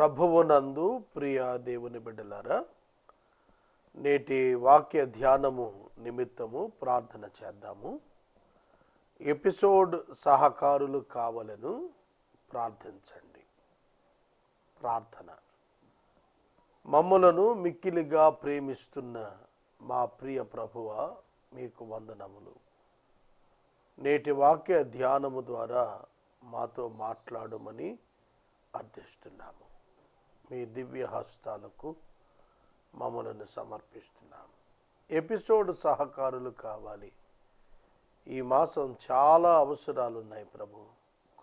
ప్రభువునందు ప్రియ దేవుని బిడ్డలారా నేటి వాక్య ధ్యానము నిమిత్తము ప్రార్థన చేద్దాము. ఎపిసోడ్ సహకారులు కావలను ప్రార్థించండి. ప్రార్థన. మమ్మలను మిక్కిలిగా ప్రేమిస్తున్న మా ప్రియ ప్రభువ మీకు వందనములు. నేటి వాక్య ధ్యానము ద్వారా మాతో మాట్లాడమని అర్థిస్తున్నాము. మీ దివ్య హస్తాలకు మమ్మలను సమర్పిస్తున్నాము. ఎపిసోడ్ సహకారులు కావాలి. ఈ మాసం చాలా అవసరాలు ఉన్నాయి ప్రభు.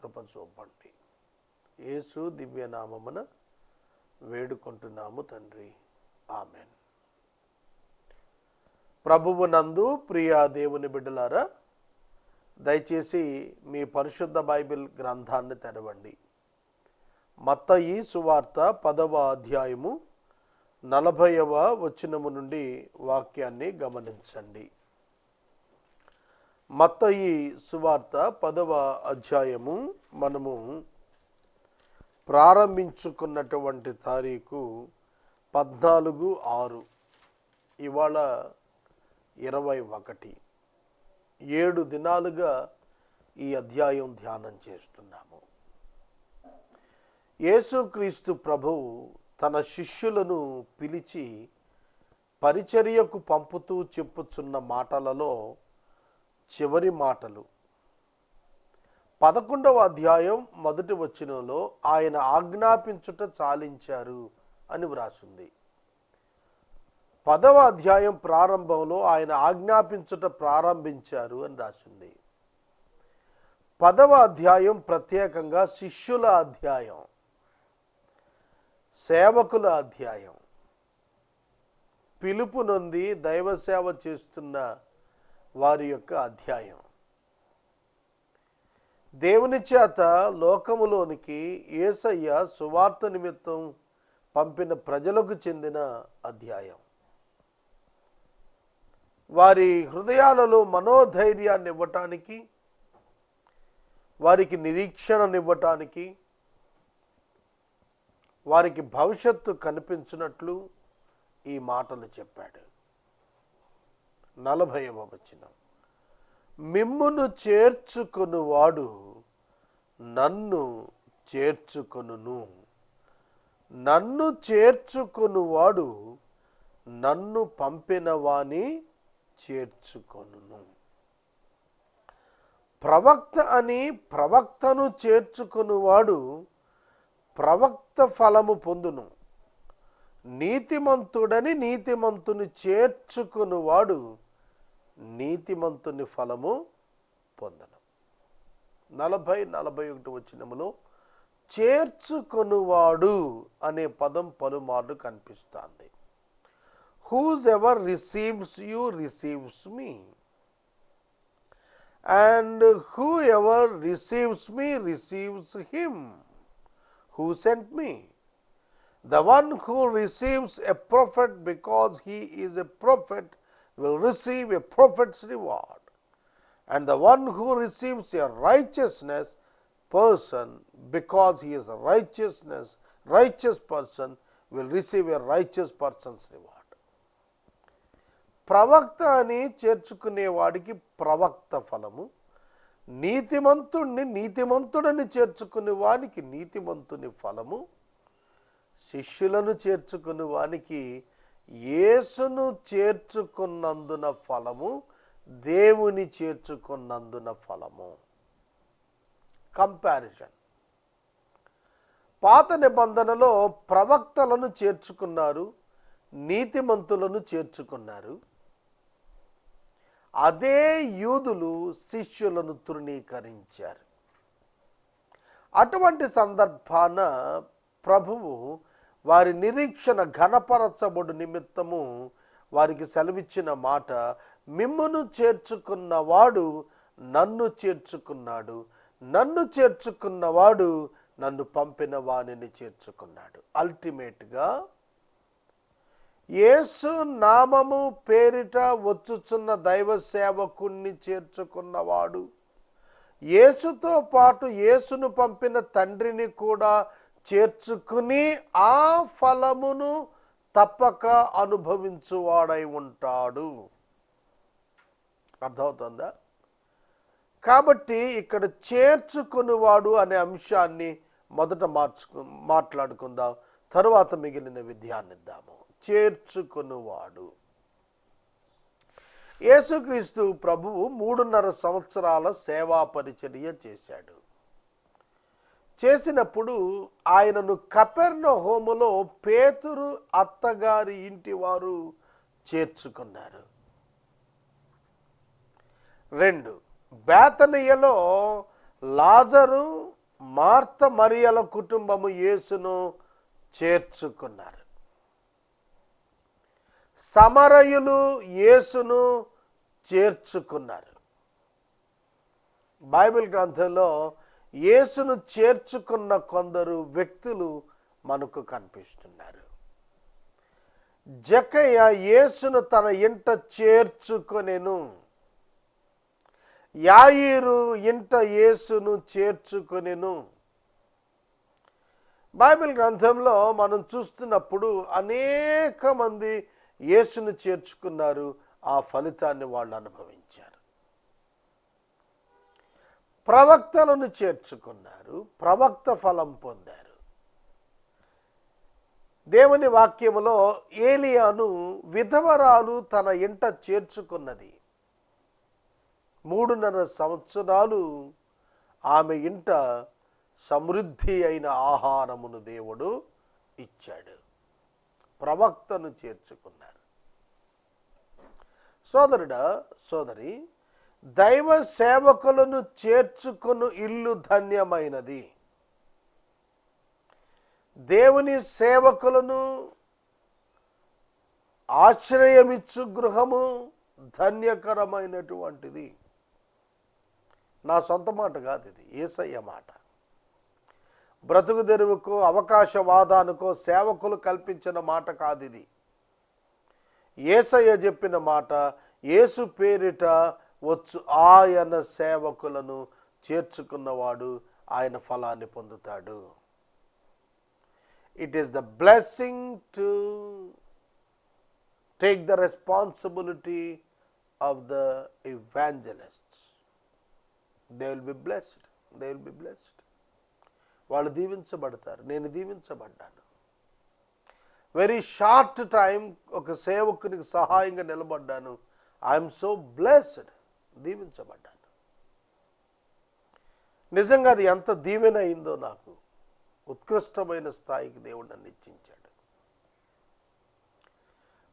కృప చూపండి. యేసు దివ్యనామమున వేడుకుంటున్నాము తండ్రి. ఆమెన్. ప్రభువు నందు ప్రియా దేవుని బిడ్డలారా దయచేసి మీ పరిశుద్ధ బైబిల్ గ్రంథాన్ని తెరవండి. మత్తయి సువార్త పదవ అధ్యాయము నలభైవ వచనము నుండి వాక్యాన్ని గమనించండి. మత్తయి సువార్త పదవ అధ్యాయము మనము ప్రారంభించుకున్నటువంటి తారీఖు పద్నాలుగు ఆరు ఇవాళ ఇరవై ఒకటి. ఏడు దినాలుగా ఈ అధ్యాయం ధ్యానం చేస్తున్నాము. యేసుక్రీస్తు ప్రభువు తన శిష్యులను పిలిచి పరిచర్యకు పంపుతూ చెప్పుచున్న మాటలలో చివరి మాటలు. పదకొండవ అధ్యాయం మొదటి వచనంలో ఆయన ఆజ్ఞాపించుట చాలించారు అని వ్రాసింది. పదవ అధ్యాయం ప్రారంభంలో ఆయన ఆజ్ఞాపించుట ప్రారంభించారు అని రాసింది. పదవ అధ్యాయం ప్రత్యేకంగా శిష్యుల అధ్యాయం. సేవకుల అధ్యాయం. పిలుపు నొంది దైవ సేవ చేస్తున్న వారి యొక్క అధ్యాయం. దేవుని చేత లోకములోనికి ఏసయ్య సువార్త నిమిత్తం పంపిన ప్రజలకు చెందిన అధ్యాయం. వారి హృదయాలలో మనోధైర్యాన్ని ఇవ్వటానికి వారికి నిరీక్షణనివ్వటానికి వారికి భవిష్యత్తు కనిపించినట్లు ఈ మాటలు చెప్పాడు. నలభైవ వచనం. మిమ్మును చేర్చుకొనువాడు నన్ను చేర్చుకొనును. నన్ను చేర్చుకొనువాడు నన్ను పంపిన వాని చేర్చుకొనును. ప్రవక్త అని ప్రవక్తను చేర్చుకొనువాడు ప్రవక్త ఫలము పొందును. నీతిమంతుడని నీతిమంతుని చేర్చుకునివాడు నీతిమంతుని ఫలము పొందను. నలభై నలభై ఒకటి వచ్చినములో చేర్చుకొనువాడు అనే పదం పలుమార్లు కనిపిస్తుంది. Whose ever receives you receives me and who ever receives me receives him who sent me. The one who receives a prophet because he is a prophet will receive a prophet's reward. And the one who receives a righteousness person because he is a righteousness, righteous person will receive a righteous person's reward. ప్రవక్త అని చేర్చుకునే వాడికి ప్రవక్త ఫలము నీతిమంతుణ్ణి నీతిమంతుడని చేర్చుకుని వానికి నీతిమంతుని ఫలము శిష్యులను చేర్చుకుని వానికి యేసును చేర్చుకున్నందున ఫలము దేవుని చేర్చుకున్నందున ఫలము. కంపారిజన్. పాత నిబంధనలో ప్రవక్తలను చేర్చుకున్నారు నీతిమంతులను చేర్చుకున్నారు. అదే యూదులు శిష్యులను తృణీకరించారు. అటువంటి సందర్భాన ప్రభువు వారి నిరీక్షణ ఘనపరచబడు నిమిత్తము వారికి సెలవిచ్చిన మాట మిమ్మును చేర్చుకున్నవాడు నన్ను చేర్చుకున్నాడు నన్ను చేర్చుకున్నవాడు నన్ను పంపిన వాణిని చేర్చుకున్నాడు. అల్టిమేట్గా యేసు నామము పేరిట వచ్చుచున్న దైవ సేవకుణ్ణి చేర్చుకున్నవాడు. యేసుతో పాటు యేసును పంపిన తండ్రిని కూడా చేర్చుకుని ఆ ఫలమును తప్పక అనుభవించువాడై ఉంటాడు. అర్థమవుతుందా? కాబట్టి ఇక్కడ చేర్చుకునివాడు అనే అంశాన్ని మొదట మార్చుకు మాట్లాడుకుందాం. తరువాత మిగిలిన ధ్యానిద్దాము చేర్చుకునివాడు. యేసుక్రీస్తు ప్రభువు మూడున్నర సంవత్సరాల సేవా పరిచర్య చేశాడు. చేసినప్పుడు ఆయనను కపెర్ణ హోములో పేతురు అత్తగారి ఇంటి వారు చేర్చుకున్నారు. రెండు బేతనియలో లాజరు మార్త మరియల కుటుంబము యేసును చేర్చుకున్నారు. సమరయులు యేసును చేర్చుకున్నారు. బైబిల్ గ్రంథంలో యేసును చేర్చుకున్న కొందరు వ్యక్తులు మనకు కనిపిస్తున్నారు. జకయ్య యేసును తన ఇంట చేర్చుకొనెను. యాయిరు ఇంట యేసును చేర్చుకొనెను. బైబిల్ గ్రంథంలో మనం చూస్తున్నప్పుడు అనేక మంది యేసును చేర్చుకున్నారు ఆ ఫలితాన్ని వాళ్ళు అనుభవించారు. ప్రవక్తలను చేర్చుకున్నారు ప్రవక్త ఫలం పొందారు. దేవుని వాక్యములో ఏలియాను విధవరాలు తన ఇంట చేర్చుకున్నది. మూడున్నర సంవత్సరాలు ఆమె ఇంట సమృద్ధి అయిన ఆహారమును దేవుడు ఇచ్చాడు. ప్రవక్తను చేర్చుకున్నారు. సోదరుడా సోదరి దైవ సేవకులను చేర్చుకును ఇల్లు ధన్యమైనది. దేవుని సేవకులను ఆశ్రయమిచ్చు గృహము ధన్యకరమైనటువంటిది. నా సొంత మాట కాదు ఇది ఏసయ్య మాట. బ్రతుకు తెరువుకు అవకాశవాదానికో సేవకులు కల్పించిన మాట కాదు ఇది ఏసయ్య చెప్పిన మాట యేసు పేరిట వచ్చు ఆయన సేవకులను చేర్చుకున్నవాడు ఆయన ఫలాన్ని పొందుతాడు. It is the blessing to take the responsibility of the evangelist they will be blessed they will be blessed వాళ్ళు దీవించబడతారు. నేను దీవించబడ్డాను. వెరీ షార్ట్ టైం ఒక సేవకునికి సహాయంగా నిలబడ్డాను. ఐఎమ్ సో బ్లెస్డ్ దీవించబడ్డాను. నిజంగా అది ఎంత దీవెన అయిందో నాకు ఉత్కృష్టమైన స్థాయికి దేవుడు నన్ను ఇచ్చించాడు.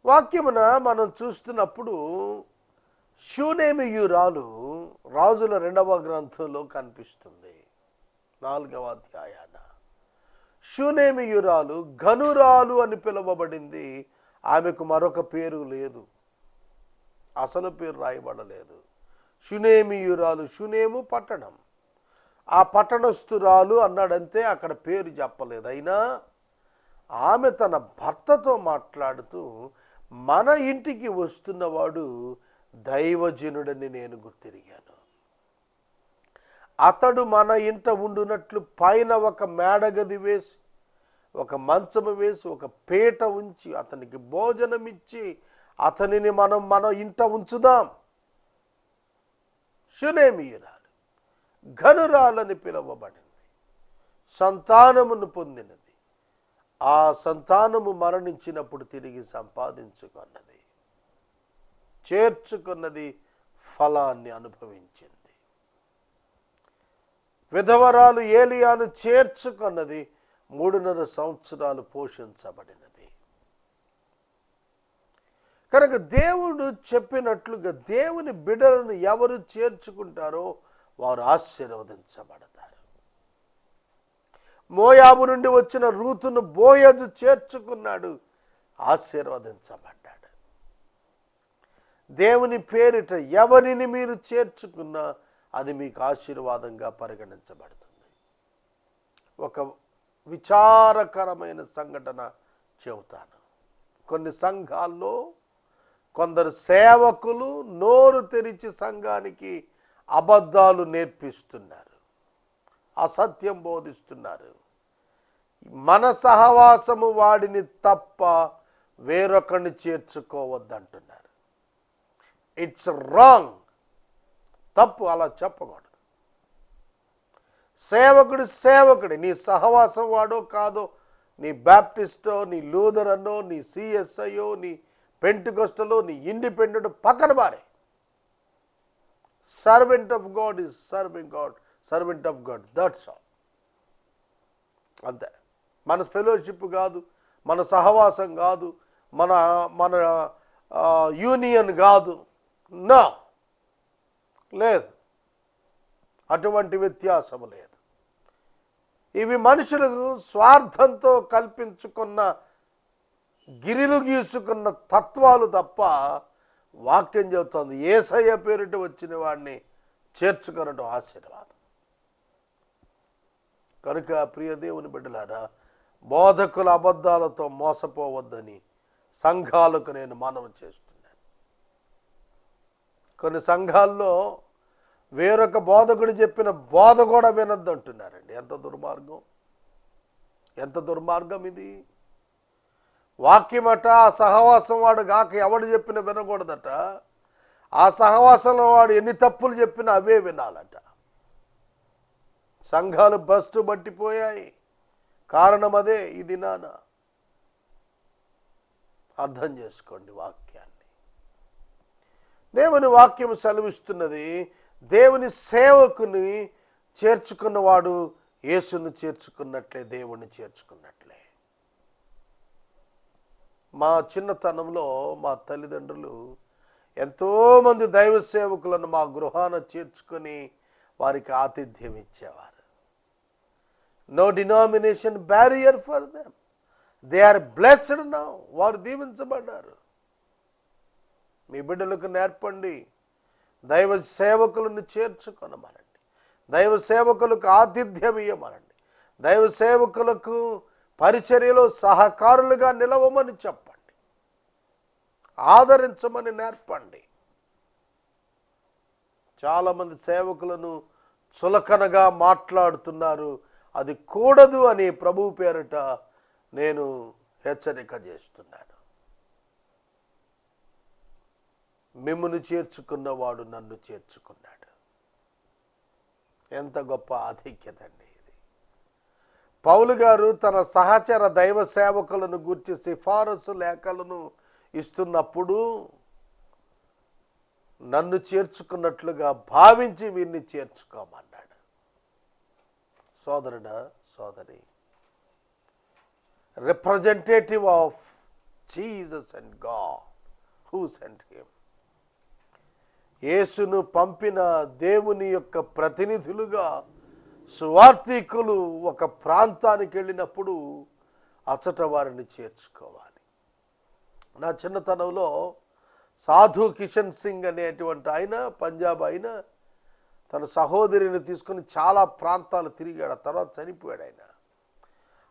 వాక్యమున మనం చూస్తున్నప్పుడు శూనేమియురాలు రాజుల రెండవ గ్రంథంలో కనిపిస్తుంది. నాలుగవ అధ్యాయాన. శూనేమియురాలు ఘనురాలు అని పిలువబడింది. ఆమెకు మరొక పేరు లేదు. అసలు పేరు రాయబడలేదు. శునేమియురాలు శునేము పట్టణం. ఆ పట్టణస్థురాలు అన్నాడంతే అక్కడ పేరు చెప్పలేదు. అయినా ఆమె తన భర్తతో మాట్లాడుతూ మన ఇంటికి వస్తున్నవాడు దైవజనుడని నేను గుర్తిరిగాను. అతడు మన ఇంట ఉండునట్లు పైన ఒక మేడగది వేసి ఒక మంచము వేసి ఒక పీట ఉంచి అతనికి భోజనం ఇచ్చి అతనిని మనం మన ఇంట ఉంచుదాం. శునేమియురాలు ఘనురాలని పిలువబడింది. సంతానమును పొందినది. ఆ సంతానము మరణించినప్పుడు తిరిగి సంపాదించుకున్నది. చేర్చుకున్నది ఫలాన్ని అనుభవించింది. విధవరాలు ఏలియాను చేర్చుకున్నది మూడున్నర సంవత్సరాలు పోషించబడినది. కనుక దేవుడు చెప్పినట్లుగా దేవుని బిడలను ఎవరు చేర్చుకుంటారో వారు ఆశీర్వదించబడతారు. మోయాబు నుండి వచ్చిన రూతును బోయజు చేర్చుకున్నాడు ఆశీర్వదించబడ్డాడు. దేవుని పేరిట ఎవరిని మీరు చేర్చుకున్నా అది మీకు ఆశీర్వాదంగా పరిగణించబడుతుంది. ఒక విచారకరమైన సంఘటన చెబుతాను. కొన్ని సంఘాల్లో కొందరు సేవకులు నోరు తెరిచి సంఘానికి అబద్ధాలు నేర్పిస్తున్నారు. అసత్యం బోధిస్తున్నారు. మన సహవాసము వాడిని తప్ప వేరొకరిని చేర్చుకోవద్దంటున్నారు. ఇట్స్ రాంగ్ తప్పు అలా చెప్పకూడదు. సేవకుడు సేవకుడు నీ సహవాసం వాడో కాదో నీ బ్యాప్టిస్టో నీ లూథరనో నీ సిఎస్ఐయో నీ పెంటికొస్టలో నీ ఇండిపెండెంట్ పక్కన బారే servant of God is serving God servant of God that's all. అంతే. మన ఫెలోషిప్ కాదు మన సహవాసం కాదు మన మన యూనియన్ కాదు. నా. లేదు. అటువంటి వ్యత్యాసము లేదు. ఇవి మనుషులకు స్వార్థంతో కల్పించుకున్న గిరిలు గీసుకున్న తత్వాలు తప్ప వాక్యం చెబుతోంది. ఏసయ్య పేరిట వచ్చిన వాడిని చేర్చుకునడం ఆశీర్వాదం. కనుక ప్రియ దేవుని బిడ్డలారా బోధకుల అబద్ధాలతో మోసపోవద్దని సంఘాలకు నేను మనవి చేస్తున్నాను. కొన్ని సంఘాల్లో వేరొక బోధకుడు చెప్పిన బోధ కూడా వినద్దు అంటున్నారండి ఎంత దుర్మార్గం? ఎంత దుర్మార్గం ఇది? వాక్యమట ఆ సహవాసం వాడు కాక ఎవడు చెప్పిన వినకూడదట. ఆ సహవాసంలో వాడు ఎన్ని తప్పులు చెప్పినా అవే వినాలట. సంఘాలు బస్టు పట్టిపోయాయి. కారణం అదే ఇది నాన్న అర్థం చేసుకోండి వాక్యాన్ని. దేవుని వాక్యం సెలవిస్తున్నది దేవుని సేవకుని చేర్చుకున్నవాడు యేసును చేర్చుకున్నట్లే దేవుణ్ణి చేర్చుకున్నట్లే. మా చిన్నతనంలో మా తల్లిదండ్రులు ఎంతోమంది దైవ సేవకులను మా గృహాన చేర్చుకొని వారికి ఆతిథ్యం ఇచ్చేవారు. No denomination barrier for them they are blessed now వారు దీవించబడ్డారు. మీ బిడ్డలకు నేర్పండి. దైవ సేవకులను చేర్చుకొనమనండి. దైవ సేవకులకు ఆతిథ్యం ఇవ్వమనండి దైవ సేవకులకు పరిచర్యలో సహకారులుగా నిలవమని చెప్పండి. ఆదరించమని నేర్పండి. చాలామంది సేవకులను చులకనగా మాట్లాడుతున్నారు. అది కూడదు అని ప్రభు పేరిట నేను హెచ్చరిక చేస్తున్నాను. మిమ్మును చేర్చుకున్నవాడు నన్ను చేర్చుకున్నాడు. ఎంత గొప్ప ఆధిక్యత అండి ఇది. పౌలు గారు తన సహచర దైవ సేవకులను గుర్చి సిఫారసు లేఖలను ఇస్తున్నప్పుడు నన్ను చేర్చుకున్నట్లుగా భావించి వీరిని చేర్చుకోమన్నాడు. సోదరుడా సోదరి representative of Jesus and God who sent him యేసును పంపిన దేవుని యొక్క ప్రతినిధులుగా సువార్థికులు ఒక ప్రాంతానికి వెళ్ళినప్పుడు అచట వారిని చేర్చుకోవాలి. నా చిన్నతనంలో సాధు కిషన్ సింగ్ అనేటువంటి ఆయన పంజాబ్ ఆయన తన సహోదరిని తీసుకుని చాలా ప్రాంతాలు తిరిగాడు. తర్వాత చనిపోయాడు ఆయన.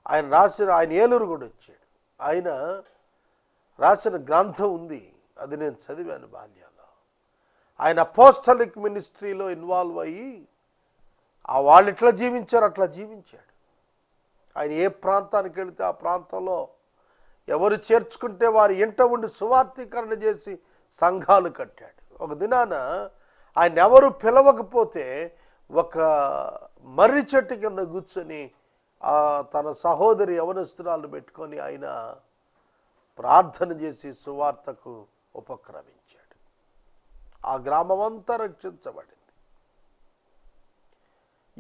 ఆయన రాసిన ఆయన ఏలూరు కూడా వచ్చాడు. ఆయన రాసిన గ్రంథం ఉంది. అది నేను చదివాను బాల్యం. ఆయన పోస్టలిక్ మినిస్ట్రీలో ఇన్వాల్వ్ అయ్యి ఆ వాళ్ళు ఎట్లా జీవించారు అట్లా జీవించాడు. ఆయన ఏ ప్రాంతానికి వెళితే ఆ ప్రాంతంలో ఎవరు చేర్చుకుంటే వారి ఇంట ఉండి సువార్థీకరణ చేసి సంఘాలు కట్టాడు. ఒక దినాన ఆయన ఎవరు పిలవకపోతే ఒక మర్రి చెట్టు కింద కూర్చొని ఆ తన సహోదరి యవనస్తురాలను పెట్టుకొని ఆయన ప్రార్థన చేసి సువార్తకు ఉపక్రమించాడు. ఆ గ్రామమంతా రక్షించబడింది.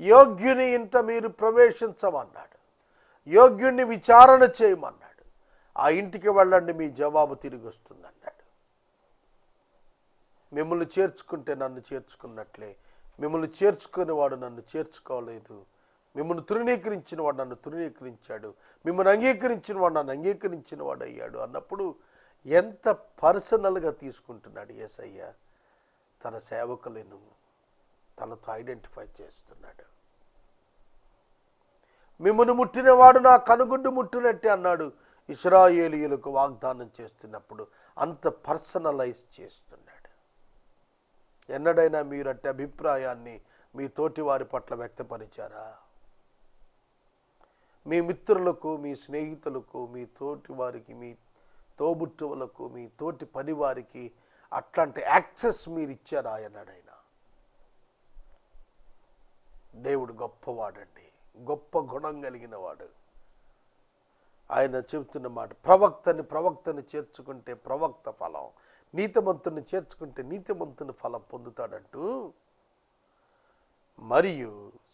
యోగ్యుని ఇంట మీరు ప్రవేశించమన్నాడు. యోగ్యుణ్ణి విచారణ చేయమన్నాడు. ఆ ఇంటికి వెళ్ళండి మీ జవాబు తిరిగి వస్తుందన్నాడు మిమ్మల్ని చేర్చుకుంటే నన్ను చేర్చుకున్నట్లే. మిమ్మల్ని చేర్చుకుని వాడు నన్ను చేర్చుకోలేదు. మిమ్మల్ని తృణీకరించిన వాడు నన్ను తృణీకరించాడు. మిమ్మల్ని అంగీకరించిన వాడు నన్ను అంగీకరించిన వాడు అయ్యాడు అన్నప్పుడు ఎంత పర్సనల్గా తీసుకుంటున్నాడు యేసయ్య తన సేవకులను తనతో ఐడెంటిఫై చేస్తున్నాడు. మిమ్మను ముట్టినవాడు నా కనుగుడ్డు ముట్టినట్టే అన్నాడు ఇస్రాయేలీయులకు వాగ్దానం చేస్తున్నప్పుడు అంత పర్సనలైజ్ చేస్తున్నాడు. ఎన్నడైనా మీరు అట్టి అభిప్రాయాన్ని మీ తోటి వారి పట్ల వ్యక్తపరిచారా? మీ మిత్రులకు మీ స్నేహితులకు మీ తోటి వారికి మీ తోబుట్టువులకు మీ తోటి పని వారికి అట్లాంటి యాక్సెస్ మీరు ఇచ్చారా అన్నాడు ఆయన దేవుడు గొప్పవాడండి. గొప్ప గుణం కలిగిన వాడు ఆయన చెబుతున్న మాట ప్రవక్తని ప్రవక్తని చేర్చుకుంటే ప్రవక్త ఫలం నీతిమంతుని చేర్చుకుంటే నీతిమంతుని ఫలం పొందుతాడంటూ మరియు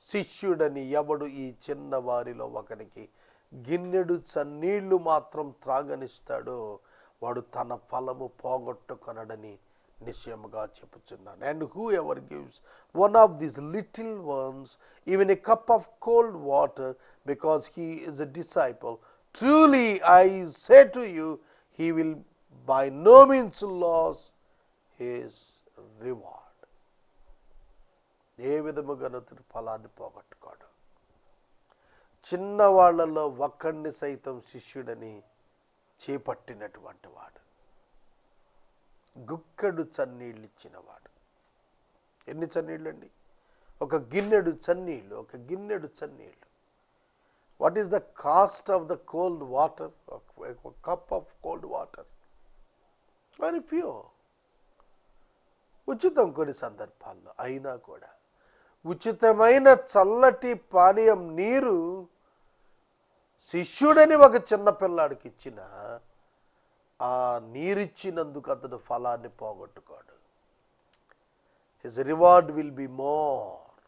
శిష్యుడని ఎవడు ఈ చిన్న వారిలో ఒకరికి గిన్నెడు చన్నీళ్ళు మాత్రం త్రాగనిస్తాడో వాడు తన ఫలము పోగొట్టుకొనడని నిశ్చయముగా చెప్పుచున్నాను. And who ever gives one of these little ones even a cup of cold water because he is a disciple truly I say to you he will by no means lose his reward ఏ విధముగానూ అతడు ఫలాన్ని పోగొట్టుకోడు. చిన్నవాళ్ళలో ఒక్కడిని సైతం శిష్యుడని చేపట్టినటువంటి వాడు. గుక్కడు చన్నీళ్ళు ఇచ్చినవాడు ఎన్ని చన్నీళ్ళు అండి ఒక గిన్నెడు చన్నీళ్ళు ఒక గిన్నెడు చన్నీళ్ళు. What is the cost of the cold water cup of cold water very few ఉచితం కొన్ని సందర్భాల్లో. అయినా కూడా ఉచితమైన చల్లటి పానీయం నీరు శిష్యుడని ఒక చిన్న పిల్లాడికి ఇచ్చిన ఆ నీరిచ్చినందుకు అతడు ఫలాన్ని పోగొట్టుకోడు. His reward will be more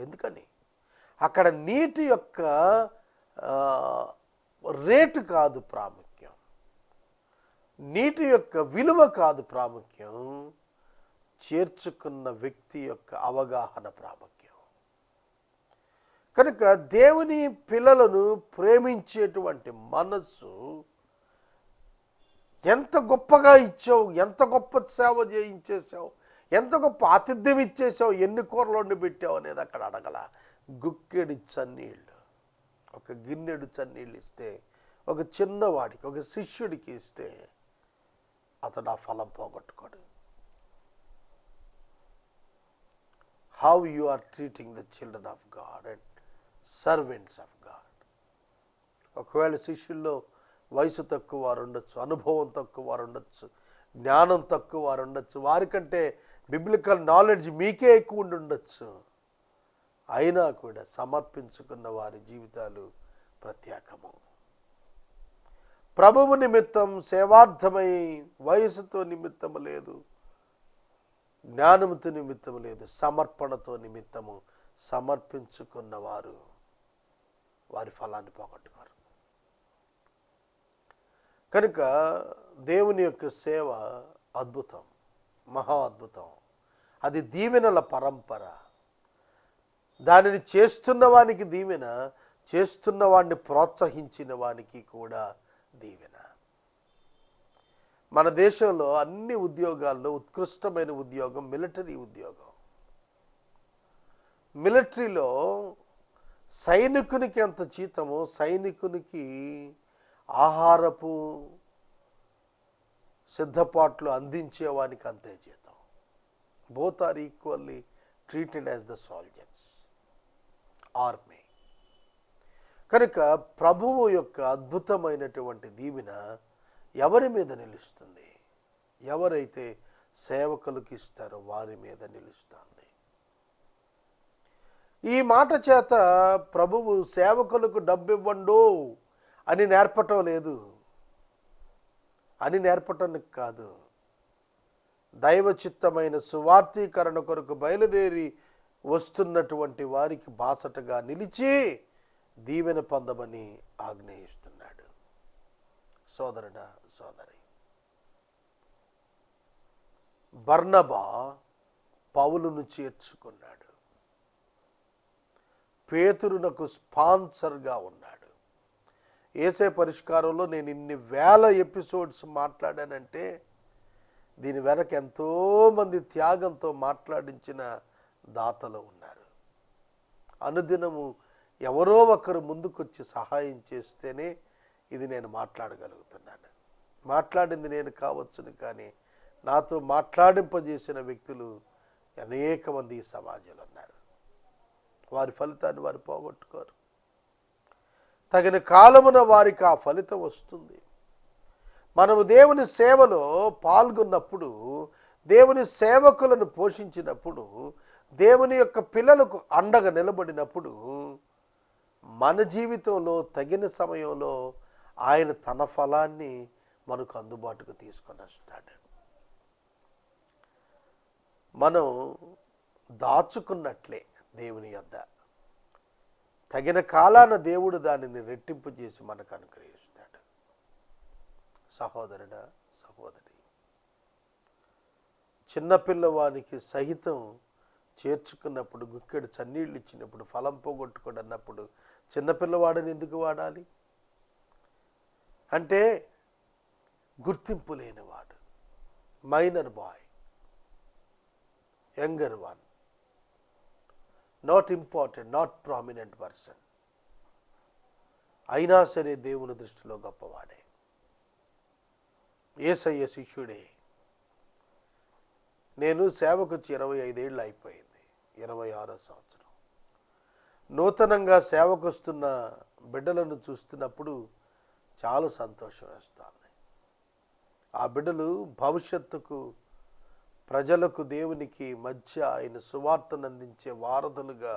ఎందుకని? అక్కడ నీటి యొక్క రేటు కాదు ప్రాముఖ్యం. నీటి యొక్క విలువ కాదు ప్రాముఖ్యం. చేర్చుకున్న వ్యక్తి యొక్క అవగాహన ప్రాముఖ్యం. కనుక దేవుని పిల్లలను ప్రేమించేటువంటి మనస్సు ఎంత గొప్పగా ఇచ్చావు ఎంత గొప్ప సేవ చేయించేసావు ఎంత గొప్ప ఆతిథ్యం ఇచ్చేసావు ఎన్ని కూరలు వండి పెట్టావు అనేది అక్కడ అడగల. గుక్కెడు చన్నీళ్ళు ఒక గిన్నెడు చన్నీళ్ళు ఇస్తే ఒక చిన్నవాడికి ఒక శిష్యుడికి ఇస్తే అతడు ఆ ఫలం పోగొట్టుకోడు. How you are treating the children of God and servants of God. ఒకవేళ శిష్యుల్లో వయసు తక్కువ వారు ఉండొచ్చు అనుభవం తక్కువ వారు ఉండొచ్చు జ్ఞానం తక్కువ వారు ఉండొచ్చు వారికంటే బిబ్లికల్ నాలెడ్జ్ మీకే ఎక్కువ ఉండి ఉండొచ్చు. అయినా కూడా సమర్పించుకున్న వారి జీవితాలు ప్రత్యేకము. ప్రభువు నిమిత్తం సేవార్థమై వయసుతో నిమిత్తం లేదు జ్ఞానముతో నిమిత్తం లేదు సమర్పణతో నిమిత్తము సమర్పించుకున్నవారు వారి ఫలాన్ని పోగొట్టుకోరు. కనుక దేవుని యొక్క సేవ అద్భుతం మహా అద్భుతం. అది దీవెనల పరంపర. దానిని చేస్తున్న వానికి దీవెన చేస్తున్న వాడిని ప్రోత్సహించిన వానికి కూడా దీవెన. మన దేశంలో అన్ని ఉద్యోగాల్లో ఉత్కృష్టమైన ఉద్యోగం మిలిటరీ ఉద్యోగం. మిలిటరీలో సైనికునికి ఎంత జీతమో సైనికునికి ఆహారపు సిద్ధపాట్లు అందించేవానికి అంతే జీతం. Both are equally treated as the soldiers army కనుక ప్రభువు యొక్క అద్భుతమైనటువంటి దీవెన ఎవరి మీద నిలుస్తుంది? ఎవరైతే సేవకులకు ఇస్తారో వారి మీద నిలుస్తాను. ఈ మాట చేత ప్రభువు సేవకులకు డబ్బు ఇవ్వండు అని నేర్పటం లేదు. అని నేర్పటానికి కాదు. దైవ చిత్తమైన సువార్థీకరణ కొరకు బయలుదేరి వస్తున్నటువంటి వారికి బాసటగా నిలిచి దీవెన పొందమని ఆగ్నేయిస్తున్నాడు సోదరుడ సోదరి బర్ణబా పౌలును చేర్చుకున్నాడు. పేతురునకు స్పాన్సర్గా ఉన్నాడు. ఏసే పరిష్కారంలో నేను ఇన్ని వేల ఎపిసోడ్స్ మాట్లాడానంటే దీని వెనక ఎంతోమంది త్యాగంతో మాట్లాడించిన దాతలు ఉన్నారు. అనుదినము ఎవరో ఒకరు ముందుకొచ్చి సహాయం చేస్తేనే ఇది నేను మాట్లాడగలుగుతున్నాను. మాట్లాడింది నేను కావచ్చును కానీ నాతో మాట్లాడింపజేసిన వ్యక్తులు అనేక మంది సమాజంలో ఉన్నారు. వారి ఫలితాన్ని వారు పోగొట్టుకోరు. తగిన కాలమున వారికి ఆ ఫలితం వస్తుంది. మనము దేవుని సేవలో పాల్గొన్నప్పుడు దేవుని సేవకులను పోషించినప్పుడు దేవుని యొక్క పిల్లలకు అండగా నిలబడినప్పుడు మన జీవితంలో తగిన సమయంలో ఆయన తన ఫలాన్ని మనకు అందుబాటుకు తీసుకొని వస్తాడు. మనం దాచుకున్నట్లే దేవుని యొద్ద. తగిన కాలాన దేవుడు దానిని రెట్టింపు చేసి మనకు అనుగ్రహిస్తాడు. సహోదరుడా సహోదరి చిన్నపిల్లవానికి సహితం చేర్చుకున్నప్పుడు గుక్కెడు చన్నీళ్ళు ఇచ్చినప్పుడు ఫలం పోగొట్టుకోడు అన్నప్పుడు చిన్నపిల్లవాడిని ఎందుకు వాడాలి? అంటే గుర్తింపు లేనివాడు minor boy younger one. Not important not prominent person అయినా సరే దేవుని దృష్టిలో గొప్పవాడే. ఏసయ్య శిష్యుడే. నేను సేవకు వచ్చి ఇరవై ఐదేళ్ళు అయిపోయింది ఇరవై ఆరో సంవత్సరం. నూతనంగా సేవకు వస్తున్న బిడ్డలను చూస్తున్నప్పుడు చాలా సంతోషం వేస్తుంది ఆ బిడ్డలు భవిష్యత్తుకు ప్రజలకు దేవునికి మధ్య ఆయన సువార్తను అందించే వారధులుగా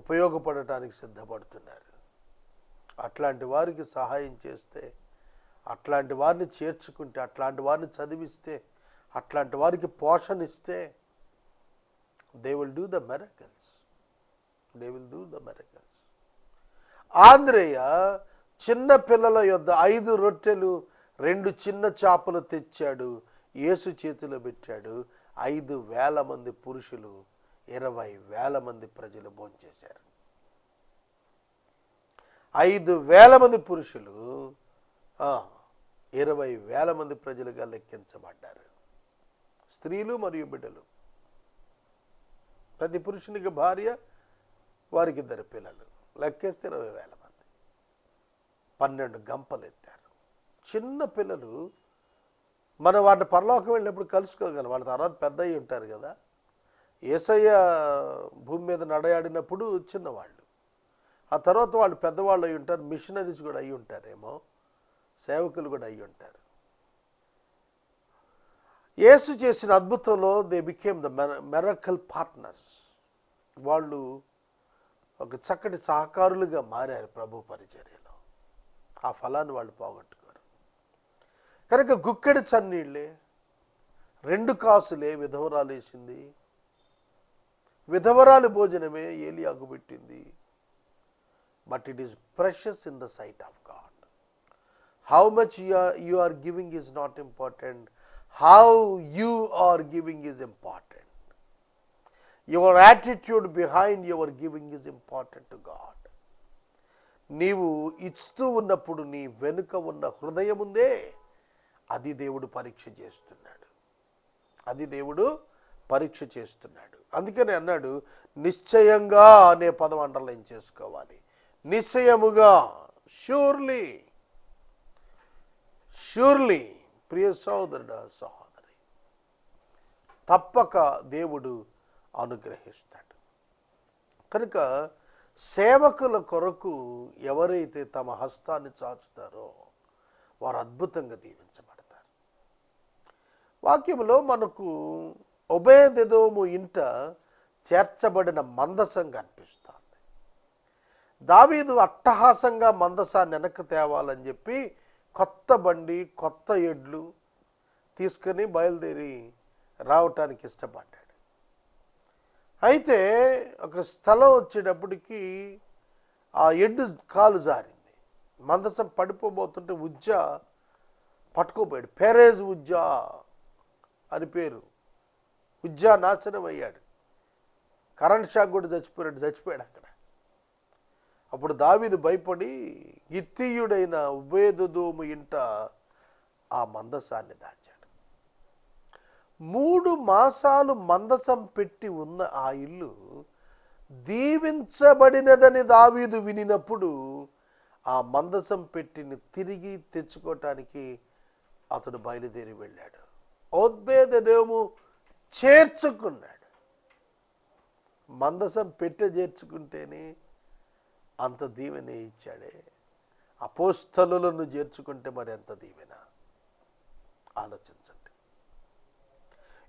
ఉపయోగపడటానికి సిద్ధపడుతున్నారు. అట్లాంటి వారికి సహాయం చేస్తే అట్లాంటి వారిని చేర్చుకుంటే అట్లాంటి వారిని చదివిస్తే అట్లాంటి వారికి పోషణ ఇస్తే they will do the miracles they will do the miracles Andhreya చిన్న పిల్లల యొద్ద ఐదు రొట్టెలు రెండు చిన్న చేపలు తెచ్చాడు. యేసు చేతిలో పెట్టాడు ఐదు వేల మంది పురుషులు ఇరవై వేల మంది ప్రజలు భోంచేశారు. ఐదు వేల మంది పురుషులు ఆ, ఇరవై వేల మంది ప్రజలుగా లెక్కించబడ్డారు. స్త్రీలు మరియు బిడ్డలు. ప్రతి పురుషునికి భార్య వారికి ఇద్దరు పిల్లలు. లెక్కేస్తే ఇరవై వేల మంది. పన్నెండు గంపలు ఎత్తారు చిన్న పిల్లలు మనం వాటిని పరలోకం వెళ్ళినప్పుడు కలుసుకోగలం. వాళ్ళ తర్వాత పెద్ద అయి ఉంటారు కదా. ఏసయ్య భూమి మీద నడయాడినప్పుడు చిన్నవాళ్ళు. ఆ తర్వాత వాళ్ళు పెద్దవాళ్ళు అయి ఉంటారు. మిషనరీస్ కూడా అయి ఉంటారేమో. సేవకులు కూడా అయి ఉంటారు. యేసు చేసిన అద్భుతంలో they became the miracle partners. వాళ్ళు ఒక చక్కటి సహకారులుగా మారారు ప్రభు పరిచర్యలో. ఆ ఫలాన్ని వాళ్ళు పోగొట్టుకున్నారు. కనుక గుక్కెడు చన్నీళ్ళే రెండు కాసులే విధవరాలు వేసింది. విధవరాలు భోజనమే ఏలి అగ్గుబెట్టింది but it is precious in the sight of God how much you are giving is not important how you are giving is important your attitude behind your giving is important to God నీవు ఇస్తూ ఉన్నప్పుడు నీ వెనుక ఉన్న హృదయం అది దేవుడు పరీక్ష చేస్తున్నాడు. అది దేవుడు పరీక్ష చేస్తున్నాడు. అందుకని అన్నాడు నిశ్చయంగా అనే పదం అండర్లైన్ చేసుకోవాలి. నిశ్చయముగా ష్యూర్లీ షూర్లీ ప్రియ సోదరుడ సహోదరి తప్పక దేవుడు అనుగ్రహిస్తాడు. కనుక సేవకుల కొరకు ఎవరైతే తమ హస్తాన్ని చాచుతారో వారు అద్భుతంగా దీవించబడతారు. వాక్యంలో మనకు ఉభయదోము ఇంట చేర్చబడిన మందసం కనిపిస్తుంది దావీదు అట్టహాసంగా మందసాన్ని వెనక్కి తేవాలని చెప్పి కొత్త బండి కొత్త ఎడ్లు తీసుకొని బయలుదేరి రావటానికి ఇష్టపడ్డాడు. అయితే ఒక స్థలం వచ్చేటప్పటికి ఆ ఎడ్డు కాలు జారింది. మందసం పడిపోబోతుంటే ఉజ్జ పట్టుకోపోయాడు పెరేజ్ ఉజ్జా అని పేరు. ఉజ్జా నాశనం అయ్యాడు కరెంట్ షాక్ కూడా చచ్చిపోయాడు చచ్చిపోయాడు అక్కడ. అప్పుడు దావీదు భయపడి గిత్తీయుడైన ఉభేదోము ఇంట ఆ మందసాన్ని దాచాడు. మూడు మాసాలు మందసం పెట్టి ఉన్న ఆ ఇల్లు దీవించబడినదని దావీదు వినినప్పుడు ఆ మందసం పెట్టిని తిరిగి తెచ్చుకోవటానికి అతడు బయలుదేరి వెళ్ళాడు. ఔద్భేదేము చేర్చుకున్నాడు. మందసం పెట్టె చేర్చుకుంటేనే అంత దీవెనే ఇచ్చాడే. అపోస్తలులను చేర్చుకుంటే మరి ఎంత దీవెన? ఆలోచించండి.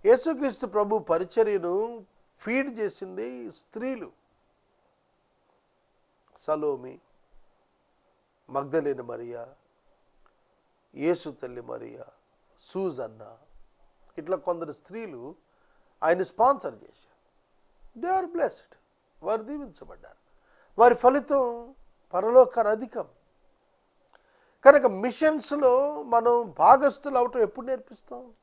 యేసుక్రీస్తు ప్రభు పరిచర్యను ఫీడ్ చేసింది స్త్రీలు. సలోమి మగ్ధలేని మరియా యేసు తల్లి మరియా సూజన్నా ఇట్లా కొందరు స్త్రీలు ఆయన స్పాన్సర్ చేశారు. They are blessed. వారు దీవించబడ్డారు. వారి ఫలితం పరలోకాన అధికం. కనుక మిషన్స్లో మనం భాగస్థులు అవటం ఎప్పుడు నేర్పిస్తాం?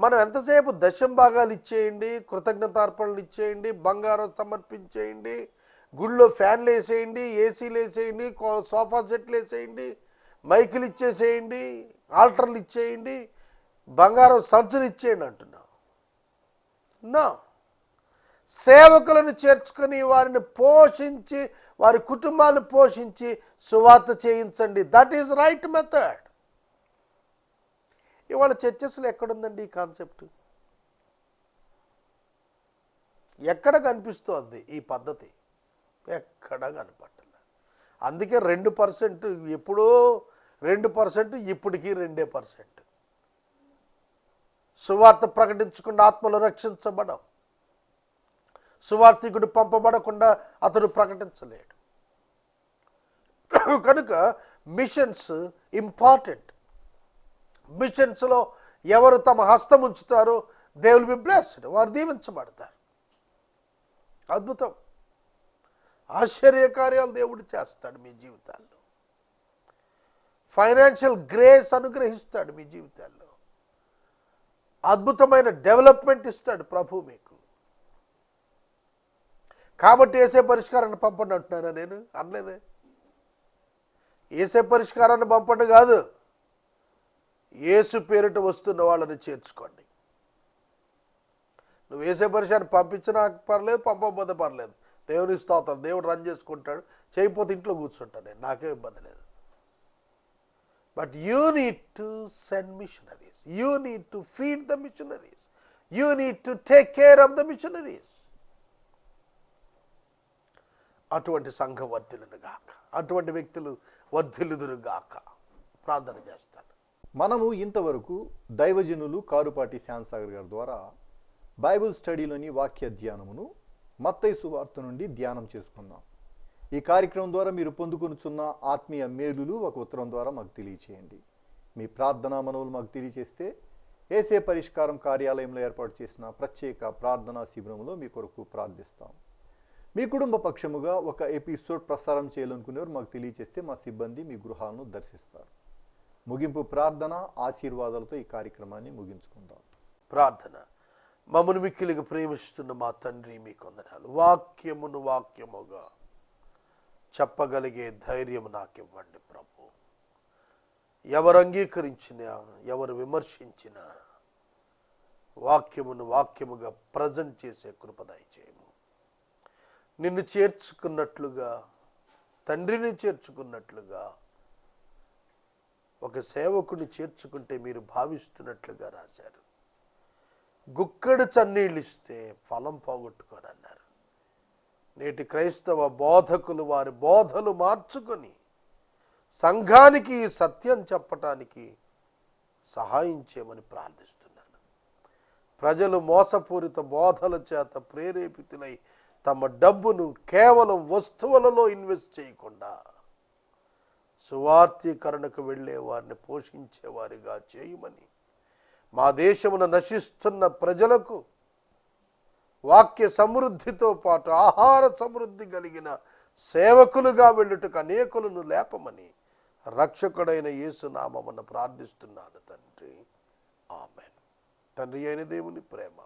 మనం ఎంతసేపు దశం భాగాలు ఇచ్చేయండి కృతజ్ఞతార్పణలు ఇచ్చేయండి బంగారం సమర్పించేయండి గుళ్ళో ఫ్యాన్లు వేసేయండి ఏసీలు వేసేయండి కో- సోఫా సెట్లు వేసేయండి మైకులు ఇచ్చేసేయండి ఆల్టర్లు ఇచ్చేయండి బంగారం సంచులు ఇచ్చేయండి అంటున్నాం నా. సేవకులను చేర్చుకొని వారిని పోషించి వారి కుటుంబాన్ని పోషించి సువార్త చేయించండి. దట్ ఈజ్ రైట్ మెథడ్ ఇవాళ చర్చెస్లో ఎక్కడుందండి ఈ కాన్సెప్ట్? ఎక్కడ కనిపిస్తోంది ఈ పద్ధతి? ఎక్కడ కనపట్టలే అందుకే రెండు పర్సెంట్ ఎప్పుడో రెండు పర్సెంట్ ఇప్పటికీ రెండే పర్సెంట్. సువార్త ప్రకటించకుండా ఆత్మలు రక్షించబడం సువార్థికుడు పంపబడకుండా అతడు ప్రకటించలేడు. కనుక మిషన్స్ ఇంపార్టెంట్ మిషన్స్లో ఎవరు తమ హస్తం ఉంచుతారో దే విల్ బి బ్లెస్డ్ వారు దీవించబడతారు. అద్భుతం. ఆశ్చర్య కార్యాలు దేవుడు చేస్తాడు మీ జీవితాల్లో. ఫైనాన్షియల్ గ్రేస్ అనుగ్రహిస్తాడు మీ జీవితాల్లో. అద్భుతమైన డెవలప్మెంట్ ఇస్తాడు ప్రభు మీకు. కాబట్టి ఏసే పరిష్కారాన్ని పంపండి అంటున్నానా నేను? అనలేదే. ఏసే పరిష్కారాన్ని పంపండి కాదు. ఏసు పేరిట వస్తున్న వాళ్ళని చేర్చుకోండి. నువ్వు వేసే పరిష్కారం పంపించినా పర్లేదు పంపకపోతే పర్లేదు. దేవుని స్తోత్రం. దేవుడు రన్ చేసుకుంటాడు. చేయకపోతే ఇంట్లో కూర్చుంటాను నేను. నాకేం ఇబ్బంది లేదు. But you need to send missionaries you need to feed the missionaries you need to take care of the missionaries అటువంటి సంఘం వర్ధిల్లును గాక. అటువంటి వ్యక్తులు వర్ధిల్లుదురు గాక. ప్రార్థన చేస్తాను. మనము ఇంతవరకు దైవజనులు కారుపాటి శ్యాన్సాగర్ గారి ద్వారా బైబిల్ స్టడీలోని వాక్య ధ్యానమును మత్తయి సువార్త నుండి ధ్యానం చేసుకుందాం ఈ కార్యక్రమం ద్వారా మీరు పొందుకొనుచున్న ఆత్మీయ మేలులు ఒక ఉత్తరం ద్వారా మాకు తెలియచేయండి. మీ ప్రార్థనా మనవులు మాకు తెలియచేస్తే ఏసే పరిష్కారం కార్యాలయంలో ఏర్పాటు చేసిన ప్రత్యేక ప్రార్థనా శిబిరంలో మీ కొరకు ప్రార్థిస్తాం. మీ కుటుంబ పక్షముగా ఒక ఎపిసోడ్ ప్రసారం చేయాలనుకునేవారు మాకు తెలియచేస్తే మా సిబ్బంది మీ గృహాలను దర్శిస్తారు. ముగింపు ప్రార్థన ఆశీర్వాదాలతో ఈ కార్యక్రమాన్ని ముగించుకుందాం. ప్రార్థన. మమ్మను మిక్కిలిగా ప్రేమిస్తున్న మా తండ్రి మీ కొందనాలు. వాక్యమును వాక్యముగా చెప్పగలిగే ధైర్యం నాకు ఇవ్వండి ప్రభు. ఎవరు అంగీకరించినా ఎవరు విమర్శించినా వాక్యమును వాక్యముగా ప్రజెంట్ చేసే కృపదాయి చేయము నిన్ను చేర్చుకున్నట్లుగా తండ్రిని చేర్చుకున్నట్లుగా ఒక సేవకుని చేర్చుకుంటే మీరు భావిస్తున్నట్లుగా రాశారు. గుక్కడు చన్నీళ్ళు ఇస్తే ఫలం పోగొట్టుకోరన్నారు నేటి క్రైస్తవ బోధకులు వారి బోధలు మార్చుకొని సంఘానికి సత్యం చెప్పటానికి సహాయం చేయమని ప్రార్థిస్తున్నాను. ప్రజలు మోసపూరిత బోధల చేత ప్రేరేపితులై తమ డబ్బును కేవలం వస్తువులలో ఇన్వెస్ట్ చేయకుండా సువార్థీకరణకు వెళ్ళే వారిని పోషించేవారిగా చేయమని మా దేశమున నశిస్తున్న ప్రజలకు వాక్య సమృద్ధితో పాటు ఆహార సమృద్ధి కలిగిన సేవకులుగా వెళ్ళుటకు అనేకులను లేపమని రక్షకుడైన యేసునామమున ప్రార్థిస్తున్నాను తండ్రి. ఆమె తండ్రి అయిన దేవుని ప్రేమ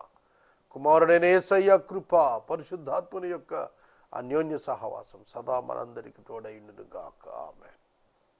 కుమారుడైన యేసయ్య కృప పరిశుద్ధాత్ముని యొక్క అన్యోన్య సహవాసం సదా మనందరికి తోడైండుగాక ఆమెన్.